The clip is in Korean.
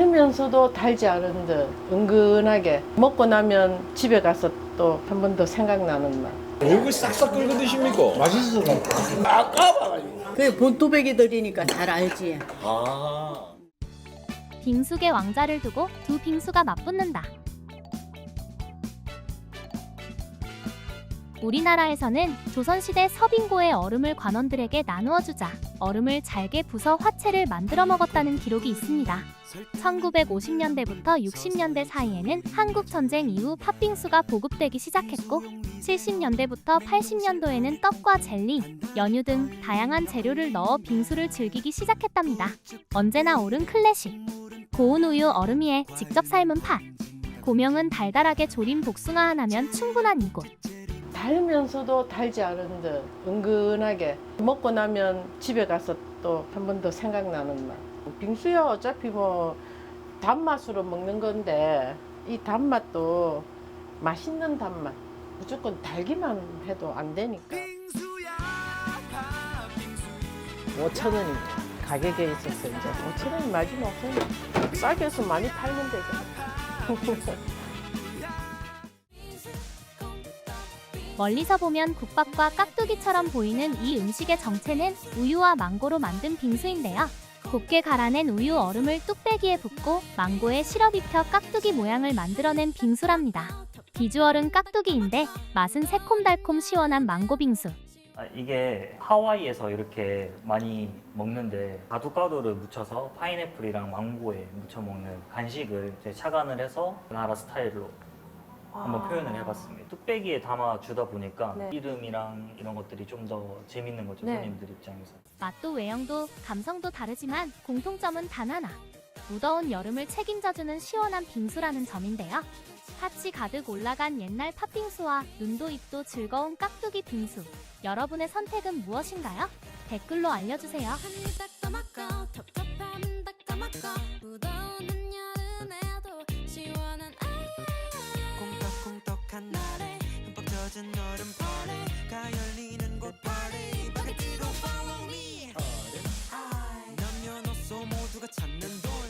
달면서도 달지 않은 듯 은근하게 먹고 나면 집에 가서 또 한 번 더 생각나는 맛. 얼굴 싹싹 끓고 드십니까? 맛있어 아까봐가지고. 그 본토백이들이니까 잘 알지. 아. 빙수계 왕자를 두고 두 빙수가 맞붙는다. 우리나라에서는 조선시대 서빙고의 얼음을 관원들에게 나누어 주자 얼음을 잘게 부숴 화채를 만들어 먹었다는 기록이 있습니다. 1950년대부터 60년대 사이에는 한국 전쟁 이후 팥빙수가 보급되기 시작했고 70년대부터 80년도에는 떡과 젤리, 연유 등 다양한 재료를 넣어 빙수를 즐기기 시작했답니다. 언제나 옳은 클래식. 고운 우유 얼음 위에 직접 삶은 팥. 고명은 달달하게 조린 복숭아 하나면 충분한 이곳. 달면서도 달지 않은 듯 은근하게 먹고 나면 집에 가서 또 한 번 더 생각나는 맛. 빙수야 어차피 뭐 단맛으로 먹는 건데 이 단맛도 맛있는 단맛. 무조건 달기만 해도 안 되니까. 5천 원이 가격에 있어서 이제 5천 원이 마지막 없어요. 싸게 해서 많이 팔면 되죠. 멀리서 보면 국밥과 깍두기처럼 보이는 이 음식의 정체는 우유와 망고로 만든 빙수인데요. 곱게 갈아낸 우유 얼음을 뚝배기에 붓고 망고에 시럽 입혀 깍두기 모양을 만들어낸 빙수랍니다. 비주얼은 깍두기인데 맛은 새콤달콤 시원한 망고 빙수. 아, 이게 하와이에서 이렇게 많이 먹는데 가두가루를 묻혀서 파인애플이랑 망고에 묻혀 먹는 간식을 착안을 해서 나라 스타일로 한번 표현을 해봤습니다. 뚝배기에 담아 주다 보니까 네. 이름이랑 이런 것들이 좀 더 재밌는 거죠 네. 손님들 입장에서. 맛도 외형도 감성도 다르지만 공통점은 단 하나. 무더운 여름을 책임져주는 시원한 빙수라는 점인데요. 팥이 가득 올라간 옛날 팥빙수와 눈도 입도 즐거운 깍두기 빙수. 여러분의 선택은 무엇인가요? 댓글로 알려주세요. 한딱 떠먹고 텁텁함은 딱 떠먹고 무더운 흠뻑 젖은 얼음벌레가 열리는